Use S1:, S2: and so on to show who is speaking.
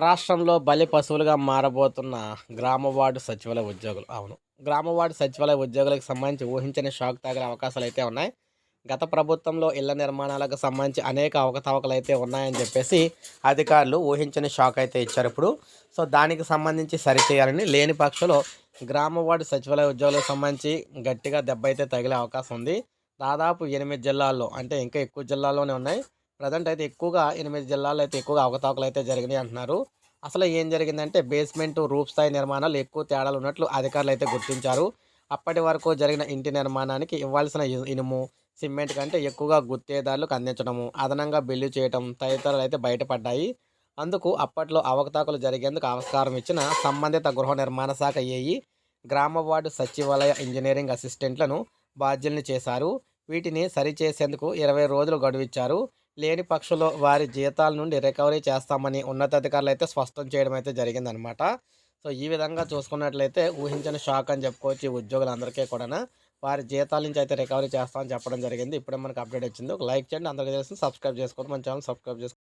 S1: రాష్ట్రంలో బలి పశువులుగా మారబోతున్న గ్రామ వార్డు సచివాలయ ఉద్యోగులు. అవును. గ్రామ వార్డు సచివాలయ ఉద్యోగులకు సంబంధించి ఊహించని షాక్ తగిలే అవకాశాలు అయితే ఉన్నాయి. గత ప్రభుత్వంలో ఇళ్ళ నిర్మాణాలకు సంబంధించి అనేక అవకతవకలు అయితే ఉన్నాయని చెప్పేసి అధికారులు ఊహించని షాక్ అయితే ఇచ్చారు ఇప్పుడు. సో దానికి సంబంధించి సరిచేయాలని లేని పక్షంలో గ్రామ వార్డు సచివాలయ ఉద్యోగులకు సంబంధించి గట్టిగా దెబ్బ అయితే తగిలే అవకాశం ఉంది. దాదాపు ఎనిమిది జిల్లాల్లో అంటే ఇంకా ఎక్కువ జిల్లాల్లోనే ఉన్నాయి. ప్రజెంట్ అయితే ఎక్కువగా ఎనిమిది జిల్లాల్లో అయితే ఎక్కువగా అవకతవకలు అయితే జరిగినాయి అంటున్నారు. అసలు ఏం జరిగిందంటే బేస్మెంట్ రూప్ స్థాయి నిర్మాణాలు ఎక్కువ తేడాలు ఉన్నట్లు అధికారులు అయితే గుర్తించారు. అప్పటి వరకు జరిగిన ఇంటి నిర్మాణానికి ఇవ్వాల్సిన ఇనుము సిమెంట్ కంటే ఎక్కువగా గుత్తేదారులకు అందించడము అదనంగా బిల్లు చేయటం తదితరాలు అయితే బయటపడ్డాయి. అందుకు అప్పట్లో అవకతవకలు జరిగేందుకు ఆస్కారం ఇచ్చిన సంబంధిత గృహ నిర్మాణ శాఖ ఏఈ గ్రామ వార్డు సచివాలయ ఇంజనీరింగ్ అసిస్టెంట్లను బాధ్యుల్ని చేశారు. వీటిని సరిచేసేందుకు ఇరవై రోజులు గడువిచ్చారు. లేని పక్షంలో వారి జీతాల నుండి రికవరీ చేస్తామని ఉన్నతాధికారులు అయితే స్పష్టం చేయడం అయితే జరిగిందనమాట సో ఈ విధంగా చూసుకున్నట్లయితే ఊహించని షాక్ అని చెప్పుకోవచ్చు ఈ ఉద్యోగులందరికీ కూడా వారి జీతాల నుంచి అయితే రికవరీ చేస్తామని చెప్పడం జరిగింది. ఇప్పుడే మనకు అప్డేట్ వచ్చింది. ఒక లైక్ చేయండి. అందరికీ తెలిసి. సబ్స్క్రైబ్ చేసుకోండి. మన ఛానల్ సబ్స్క్రైబ్ చేసుకోండి.